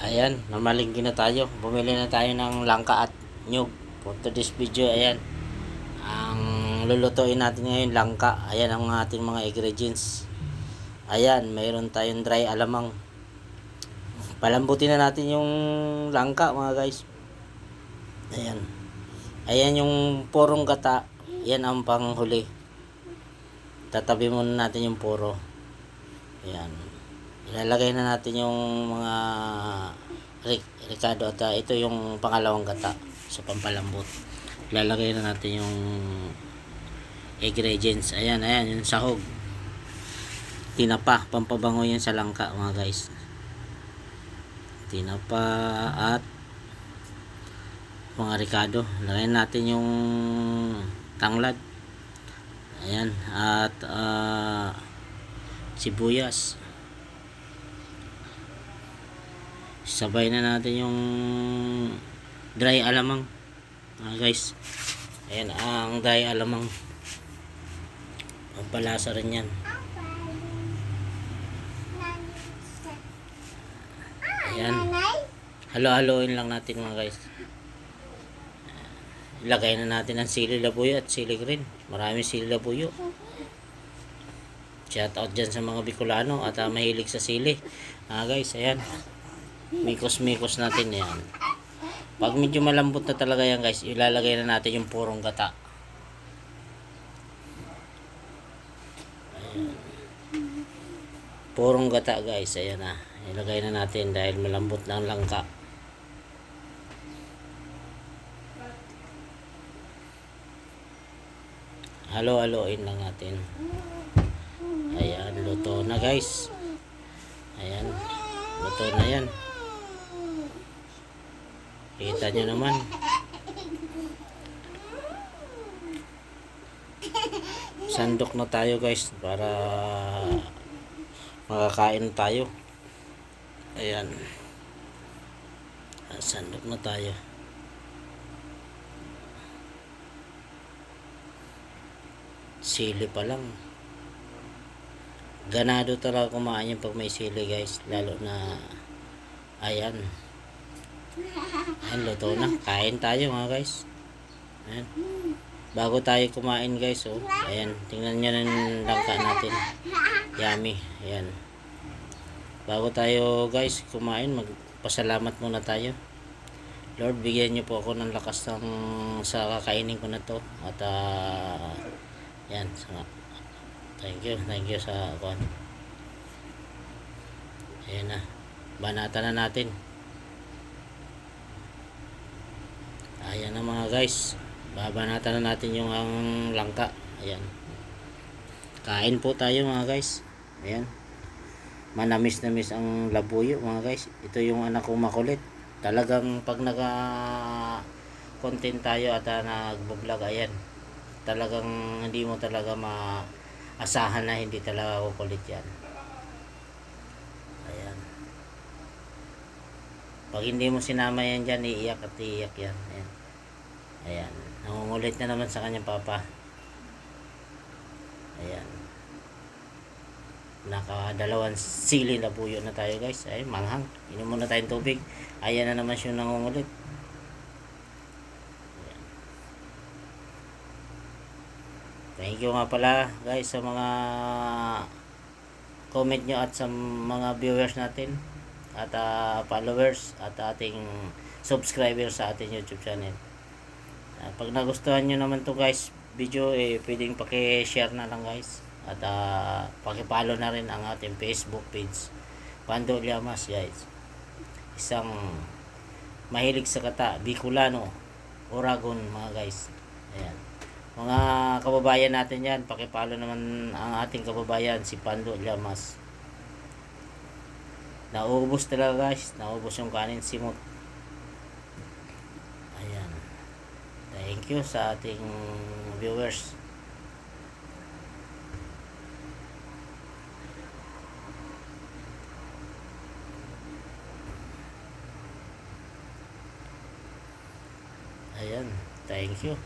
Ayan, namalingki na tayo. Bumili na tayo ng langka at nyug. For today's video, ayan. Ang lulutuin natin ngayon, langka. Ayan ang ating mga ingredients. Ayan, mayroon tayong dry alamang. Palambutin na natin yung langka, mga guys. Ayan. Ayan yung purong gata. Yan ang panghuli. Tatabi muna natin yung puro. Ayan. Ilalagay na natin yung mga ri- Ricardo at ah, ito yung pangalawang gata sa pampalambot. Ilalagay na natin yung ingredients. Ayan, ayan, yung sahog. Tinapa, pampabango yan sa langka mga guys. Tinapa at mga Ricardo. Lagayin natin yung tanglad. Ayan, at ah, sibuyas. Sabay na natin yung dry alamang. Ah, guys. Ayan ang dry alamang. Pampalasa rin yan. Ayan. Halo-haloin lang natin mga guys. Ilagay na natin ang sili labuyo at sili green. Maraming sili labuyo. Shout out dyan sa mga Bicolano at ah, mahilig sa sili. Ah guys, ayan. Mikos-mikos natin yan. Pag medyo malambot na talaga yan guys, ilalagay na natin yung purong gata. Ayan. Purong gata guys, ayan na. Ilagay na natin dahil malambot na ang langka. Halo-haloin lang natin. Ayan, luto na guys. Ayan, luto na yan. Kita nyo naman. Sandok na tayo guys para makakain tayo. Ayan. Ah, Sandok na tayo. Sili pa lang. Ganado talaga kumain yung pag may sili guys. Lalo na ayan. Ayan, luto na. Kain tayo mga guys. Ayan. Bago tayo kumain guys, oh. Ayan, tingnan nyo na yung langka natin. Yummy. Ayan. Bago tayo guys kumain, magpasalamat muna tayo. Lord, bigyan niyo po ako ng lakas ng sa kakainin ko na to. At ah, yan, thank you, thank you sa kuan. Ayan na. Banata na natin. Ayan na mga guys. Babanatan na natin yung ang langka. Ayan. Kain po tayo mga guys. Ayan. Manamis na miss ang labuyo mga guys. Ito yung anak kong makulit. Talagang pag naka content tayo at uh, nagbo-vlog ayan. Talagang hindi mo talaga maasahan na hindi talaga kukulit yan. Ayan. Pag hindi mo sinama yan dyan, iiyak at iiyak yan. Ayan. Ayan. Nangungulit na naman sa kanyang papa. Ayan. Nakadalawang sili na buyo na tayo guys. Ay, manghang. Inom muna tayong tubig. Ayan na naman siya nangungulit. Thank you nga pala guys sa mga comment nyo at sa mga viewers natin at ah, followers at ating subscribers sa ating YouTube channel. Ah, pag nagustuhan nyo naman to guys video eh pwedeng paki-share na lang guys. At uh, paki-follow na rin ang ating Facebook page. Pando Llamas guys. Isang mahilig sa kata Bicolano Oragon mga guys. Ayan. Mga kababayan natin yan paki-follow naman ang ating kababayan si Pando Llamas naubos talaga guys. Naubos yung kanin simot ayan Thank you sa ating viewers. Ayan, thank you.